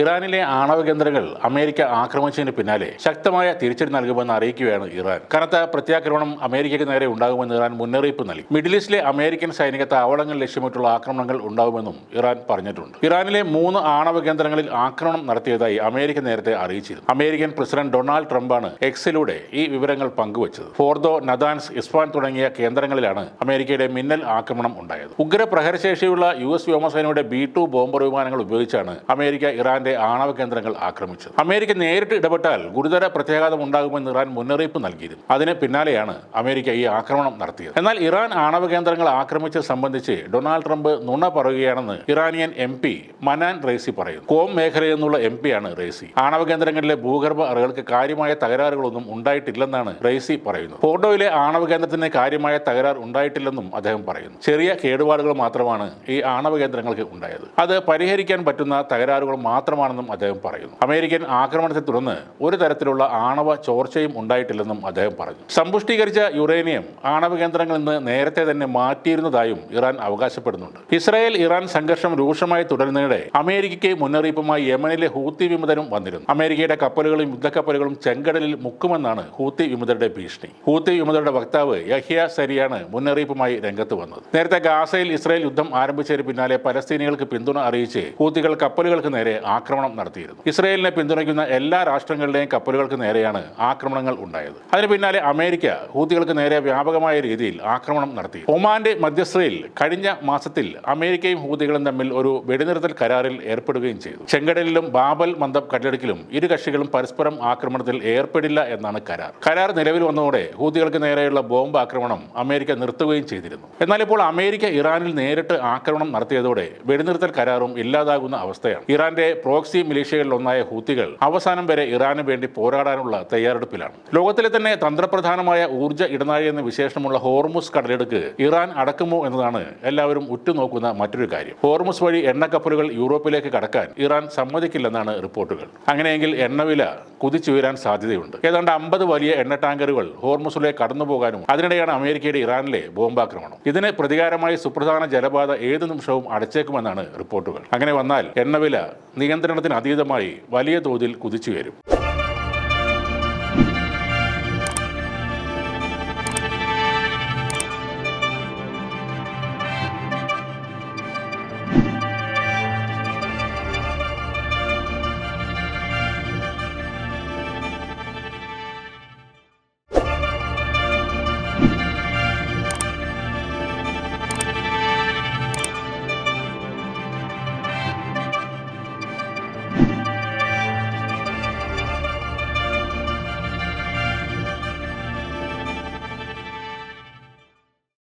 ഇറാനിലെ ആണവ കേന്ദ്രങ്ങൾ അമേരിക്ക ആക്രമിച്ചതിന് പിന്നാലെ ശക്തമായ തിരിച്ചടി നൽകുമെന്ന് അറിയിക്കുകയാണ് ഇറാൻ. കനത്ത പ്രത്യാക്രമണം അമേരിക്കയ്ക്ക് നേരെ ഉണ്ടാകുമെന്ന് ഇറാൻ മുന്നറിയിപ്പ് നൽകി. മിഡിൽ ഈസ്റ്റിലെ അമേരിക്കൻ സൈനിക താവളങ്ങൾ ലക്ഷ്യമിട്ടുള്ള ആക്രമണങ്ങൾ ഉണ്ടാകുമെന്നും ഇറാൻ പറഞ്ഞിട്ടുണ്ട്. ഇറാനിലെ മൂന്ന് ആണവ കേന്ദ്രങ്ങളിൽ ആക്രമണം നടത്തിയതായി അമേരിക്ക നേരത്തെ അറിയിച്ചിരുന്നു. അമേരിക്കൻ പ്രസിഡന്റ് ഡൊണാൾഡ് ട്രംപാണ് എക്സിലൂടെ ഈ വിവരങ്ങൾ പങ്കുവച്ചത്. ഫോർദോ നദാൻസ് ഇസ്ഫാൻ തുടങ്ങിയ കേന്ദ്രങ്ങളിലാണ് അമേരിക്കയുടെ മിന്നൽ ആക്രമണം ഉണ്ടായത്. ഉഗ്ര പ്രഹരശേഷിയുള്ള യു എസ് വ്യോമസേനയുടെ ബി ടു ബോംബർ വിമാനങ്ങൾ ഉപയോഗിച്ചാണ് അമേരിക്ക ഇറാന്റെ ആണവ കേന്ദ്രങ്ങൾ ആക്രമിച്ചത്. അമേരിക്ക നേരിട്ട് ഇടപെട്ടാൽ ഗുരുതര പ്രത്യാഘാതം ഉണ്ടാകുമെന്ന് ഇറാൻ മുന്നറിയിപ്പ് നൽകിയിരുന്നു. അതിന് പിന്നാലെയാണ് അമേരിക്ക ഈ ആക്രമണം നടത്തിയത്. എന്നാൽ ഇറാൻ ആണവ കേന്ദ്രങ്ങൾ ആക്രമിച്ചത് സംബന്ധിച്ച് ഡൊണാൾഡ് ട്രംപ് നുണ പറയുകയാണെന്ന് Iranian M P Manan Rezaei പറയുന്നു. കോം മേഖലയിൽ നിന്നുള്ള എം ആണ് റേസി ആണവ കേന്ദ്രങ്ങളിലെ ഭൂഗർഭ അറകൾക്ക് കാര്യമായ തകരാറുകളൊന്നും ഉണ്ടായിട്ടില്ലെന്നാണ് റേസി പറയുന്നത്. ഫോർഡോയിലെ ആണവ കേന്ദ്രത്തിന് കാര്യമായ തകരാർ ഉണ്ടായിട്ടില്ലെന്നും അദ്ദേഹം പറയുന്നു. ചെറിയ കേടുപാടുകൾ മാത്രമാണ് ഈ ആണവ കേന്ദ്രങ്ങൾക്ക് ഉണ്ടായത്. അത് പരിഹരിക്കാൻ പറ്റുന്ന തകരാറുകൾ മാത്രമാണെന്നും അദ്ദേഹം പറയുന്നു. അമേരിക്കൻ ആക്രമണത്തെ തുടർന്ന് ഒരു തരത്തിലുള്ള ആണവ ചോർച്ചയും ഉണ്ടായിട്ടില്ലെന്നും അദ്ദേഹം പറഞ്ഞു. സമ്പുഷ്ടീകരിച്ച യുറേനിയം ആണവ കേന്ദ്രങ്ങളിൽ നിന്ന് നേരത്തെ തന്നെ മാറ്റിയിരുന്നതായും ഇറാൻ അവകാശപ്പെടുന്നുണ്ട്. ഇസ്രായേൽ ഇറാൻ സംഘർഷം രൂക്ഷമായി തുടരുന്നതിനിടെ അമേരിക്കയ്ക്ക് മുന്നറിയിപ്പുമായി യമനിലെ ഹൂത്തി വിമതരും വന്നിരുന്നു. അമേരിക്കയുടെ കപ്പലുകളും യുദ്ധക്കപ്പലുകളും ചെങ്കടലിൽ മുക്കുമെന്നാണ് ഹൂത്തി വിമതരുടെ ഭീഷണി. ഹൂത്തി വിമതരുടെ വക്താവ് യഹിയ സരിയാണ് മുന്നറിയിപ്പുമായി രംഗത്ത് വന്നത്. നേരത്തെ ഗാസയിൽ ഇസ്രായേൽ യുദ്ധം ആരംഭിച്ചതിന് പിന്നാലെ പലസ്തീനികൾക്ക് പിന്തുണ അറിയിച്ച് ഹൂത്തികൾ കപ്പലുകൾക്ക് നേരെ ആക്രമണം നടത്തിയിരുന്നു. ഇസ്രയേലിനെ പിന്തുണയ്ക്കുന്ന എല്ലാ രാഷ്ട്രങ്ങളുടെയും കപ്പലുകൾക്ക് നേരെയാണ് ആക്രമണങ്ങൾ ഉണ്ടായത്. അതിന് പിന്നാലെ അമേരിക്ക ഹൂത്തികൾക്ക് നേരെ വ്യാപകമായ രീതിയിൽ ആക്രമണം നടത്തി. ഒമാന്റെ മധ്യസ്ഥതയിൽ കഴിഞ്ഞ മാസത്തിൽ അമേരിക്കയും ഹൂതികളും തമ്മിൽ ഒരു വെടിനിർത്തൽ കരാറിൽ ഏർപ്പെടുകയും ചെയ്തു. ചെങ്കടലിലും ബാബൽ മന്ദം കടലിടുക്കിലും ഇരു കക്ഷികളും പരസ്പരം ആക്രമണത്തിൽ ഏർപ്പെടില്ല എന്നാണ് കരാർ. കരാർ നിലവിൽ വന്നതോടെ ഹൂതികൾക്ക് നേരെയുള്ള ബോംബ് ആക്രമണം അമേരിക്ക നിർത്തുകയും ചെയ്തിരുന്നു. എന്നാൽ ഇപ്പോൾ അമേരിക്ക ഇറാനിൽ നേരിട്ട് ആക്രമണം നടത്തിയതോടെ വെടിനിർത്തൽ കരാറും ഇല്ലാതാകുന്ന അവസ്ഥയാണ്. ഇറാന്റെ പ്രോക്സി മിലീഷ്യകളിലൊന്നായ ഹൂത്തികൾ അവസാനം വരെ ഇറാന് വേണ്ടി പോരാടാനുള്ള തയ്യാറെടുപ്പിലാണ്. ലോകത്തിലെ തന്നെ തന്ത്രപ്രധാനമായ ഊർജ ഇടനാഴി എന്ന വിശേഷമുള്ള ഹോർമുസ് കടലെടുക്ക് ഇറാൻ അടക്കുമോ എന്നതാണ് എല്ലാവരും ഉറ്റുനോക്കുന്ന മറ്റൊരു കാര്യം. ഹോർമുസ് വഴി എണ്ണക്കപ്പലുകൾ യൂറോപ്പിലേക്ക് കടക്കാൻ ഇറാൻ സമ്മതിക്കില്ലെന്നാണ് റിപ്പോർട്ടുകൾ. അങ്ങനെയെങ്കിൽ എണ്ണവില കുതിച്ചുയരാൻ സാധ്യതയുണ്ട്. ഏതാണ്ട് അമ്പത് വലിയ എണ്ണ ടാങ്കറുകൾ ഹോർമുസിലേക്ക് കടന്നു പോകാനും അതിനിടെയാണ് അമേരിക്കയുടെ ഇറാനിലെ ബോംബാക്രമണം. ഇതിന് പ്രതികാരമായി സുപ്രധാന ജലപാത ഏത് നിമിഷവും അടച്ചേക്കുമെന്നാണ് റിപ്പോർട്ടുകൾ. അങ്ങനെ വന്നാൽ എണ്ണവില നിയന്ത്രണത്തിന് അതീതമായി വലിയ തോതിൽ കുതിച്ചുയരും